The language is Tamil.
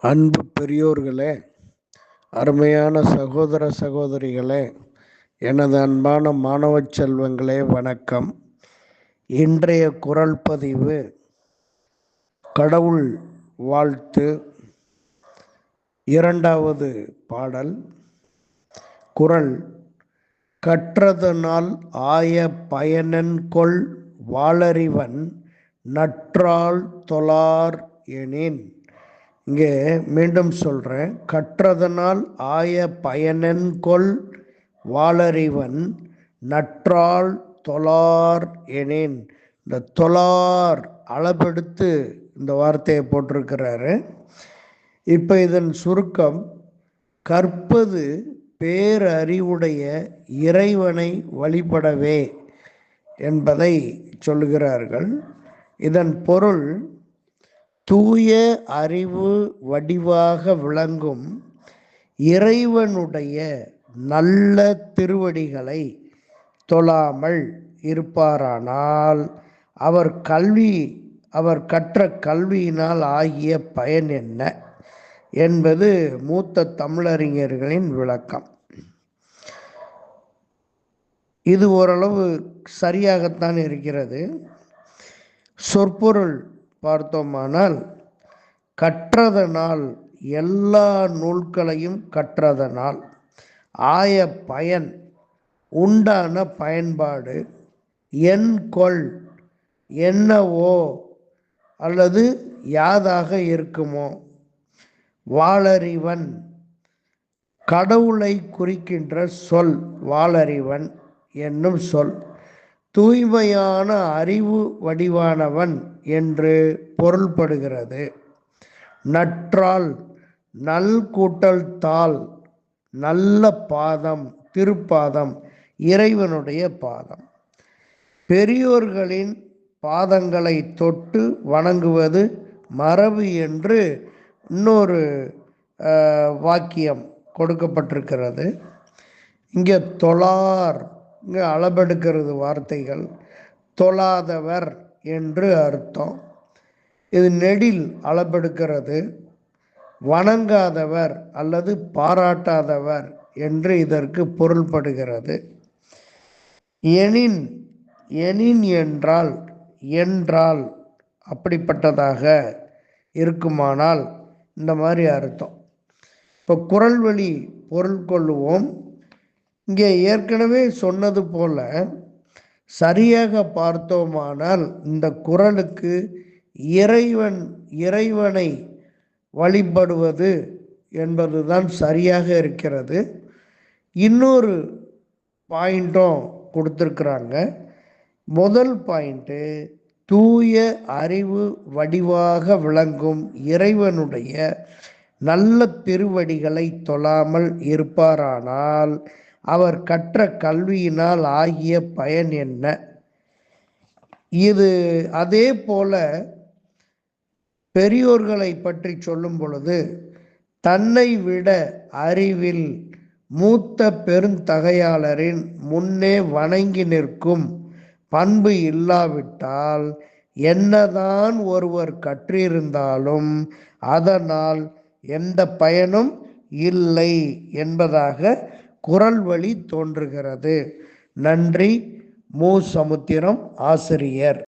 அன்பு பெரியோர்களே அருமையான சகோதர சகோதரிகளே எனது அன்பான மாணவ செல்வங்களே வணக்கம். இன்றைய குரல் பதிவு கடவுள் வாழ்த்து. இரண்டாவது பாடல் குரல் கற்றதனால் ஆய பயனன்கொள் வாளறிவன் நற்றால் தொழார் எனின். இங்கே மீண்டும் சொல்கிறேன் கற்றதனால் ஆய பயனென்கொள் வாளறிவன் நற்றால் தொலார் எனின். இந்த தொலார் அளபெடுத்து இந்த வார்த்தையை போட்டிருக்கிறாரு. இப்போ இதன் சுருக்கம் கற்பது பேரறிவுடைய இறைவனை வழிபடவே என்பதை சொல்லுகிறார்கள். இதன் பொருள் தூய அறிவு வடிவாக விளங்கும் இறைவனுடைய நல்ல திருவடிகளை தொழாமல் இருப்பாரானால் அவர் கல்வி அவர் கற்ற கல்வியினால் ஆகிய பயன் என்ன என்பது மூத்த தமிழறிஞர்களின் விளக்கம். இது ஓரளவு சரியாகத்தான் இருக்கிறது. சொற்பொருள் பார்த்தோமானால் கற்றதனால் எல்லா நூல்களையும் கற்றதனால் ஆய பயன் உண்டான பயன்பாடு என் கொள் என்னவோ அல்லது யாதாக இருக்குமோ வாளறிவன் கடவுளை குறிக்கின்ற சொல் வாளறிவன் என்னும் சொல் தூய்மையான அறிவு வடிவானவன் என்று பொருள்படுகிறது. நற்றால் நல் கூட்டல் தாள் நல்ல பாதம் திருப்பாதம் இறைவனுடைய பாதம். பெரியோர்களின் பாதங்களை தொட்டு வணங்குவது மரபு என்று இன்னொரு வாக்கியம் கொடுக்கப்பட்டிருக்கிறது. இங்கே தொழார் இங்கே அளபெடுக்கிறது வார்த்தைகள். தொழாதவர் என்று அர்த்தம். இது நெடில் அளபெடுக்கிறது வணங்காதவர் அல்லது பாராட்டாதவர் என்று இதற்கு பொருள்படுகிறது. எனின் எனின் என்றால் என்றால் அப்படிப்பட்டதாக இருக்குமானால் இந்த மாதிரி அர்த்தம். இப்போ குரல் வழி பொருள் கொள்ளுவோம். இங்கே ஏற்கனவே சொன்னது போல சரியாக பார்த்தோமானால் இந்த குரலுக்கு இறைவன் இறைவனை வழிபடுவது என்பதுதான் சரியாக இருக்கிறது. இன்னொரு பாயிண்ட்டும் கொடுத்துருக்குறாங்க. முதல் பாயிண்ட்டு தூய அறிவு வடிவாக விளங்கும் இறைவனுடைய நல்ல திருவடிகளை தொழாமல் இருப்பாரானால் அவர் கற்ற கல்வியினால் ஆகிய பயன் என்ன? இது அதே போல பெரியோர்களை பற்றி சொல்லும் பொழுது தன்னை விட அறிவில் மூத்த பெருந்தகையாளரின் முன்னே வணங்கி நிற்கும் பண்பு இல்லாவிட்டால் என்னதான் ஒருவர் கற்றிருந்தாலும் அதனால் எந்த பயனும் இல்லை என்பதாக குரல் வழி தோன்றுகிறது. நன்றி மு. சமுத்திரம் ஆசிரியர்.